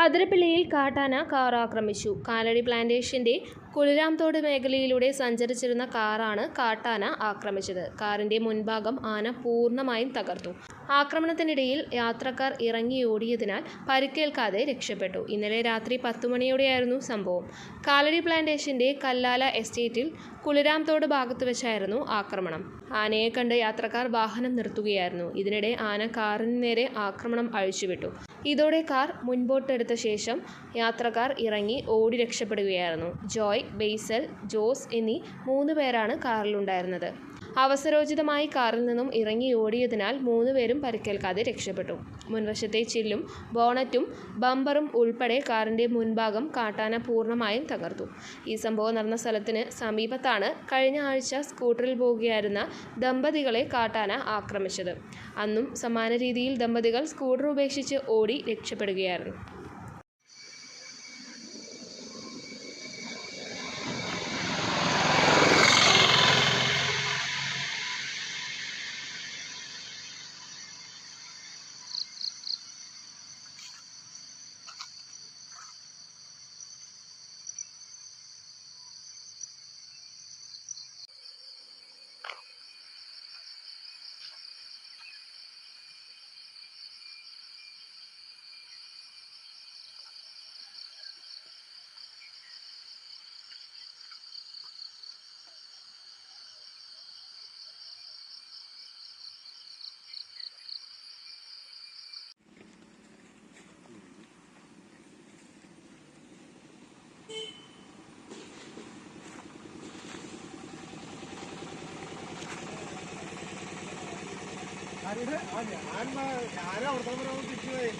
അതിരപ്പിള്ളിയിൽ കാട്ടാന കാർ ആക്രമിച്ചു കാലടി പ്ലാന്റേഷന്റെ കുളിരാംതോട് മേഖലയിലൂടെ സഞ്ചരിച്ചിരുന്ന കാറാണ് കാട്ടാന ആക്രമിച്ചത്. കാറിന്റെ മുൻഭാഗം ആന പൂർണമായും തകർത്തു. ആക്രമണത്തിനിടയിൽ യാത്രക്കാർ ഇറങ്ങിയോടിയതിനാൽ പരിക്കേൽക്കാതെ രക്ഷപ്പെട്ടു. ഇന്നലെ രാത്രി പത്തുമണിയോടെയായിരുന്നു സംഭവം. കാലടി പ്ലാന്റേഷന്റെ കല്ലാല എസ്റ്റേറ്റിൽ കുളിരാംതോട് ഭാഗത്ത് വെച്ചായിരുന്നു ആക്രമണം. ആനയെ കണ്ട് യാത്രക്കാർ വാഹനം നിർത്തുകയായിരുന്നു. ഇതിനിടെ ആന കാറിന് നേരെ ആക്രമണം അഴിച്ചുവിട്ടു. ഇതോടെ കാർ മുൻപോട്ടെടുത്ത ശേഷം യാത്രക്കാർ ഇറങ്ങി ഓടി രക്ഷപ്പെടുകയായിരുന്നു. ജോയ് ബെയ്സൽ ജോസ് എന്നീ മൂന്ന് പേരാണ് കാറിലുണ്ടായിരുന്നത്. അവസരോചിതമായി കാറിൽ നിന്നും ഇറങ്ങി ഓടിയതിനാൽ മൂന്നുപേരും പരിക്കേൽക്കാതെ രക്ഷപ്പെട്ടു. മുൻവശത്തെ ചില്ലും ബോണറ്റും ബമ്പറും ഉൾപ്പെടെ കാറിന്റെ മുൻഭാഗം കാട്ടാന പൂർണമായും തകർത്തു. ഈ സംഭവം നടന്ന സ്ഥലത്തിന് സമീപത്താണ് കഴിഞ്ഞ ആഴ്ച സ്കൂട്ടറിൽ പോകുകയായിരുന്ന ദമ്പതികളെ കാട്ടാന ആക്രമിച്ചത്. അന്നും സമാന രീതിയിൽ ദമ്പതികൾ സ്കൂട്ടർ ഉപേക്ഷിച്ച് ഓടി രക്ഷപ്പെടുകയായിരുന്നു. ആ, ഞാൻ ഞാനും അവിടുത്തെ തിരിച്ചു പോയി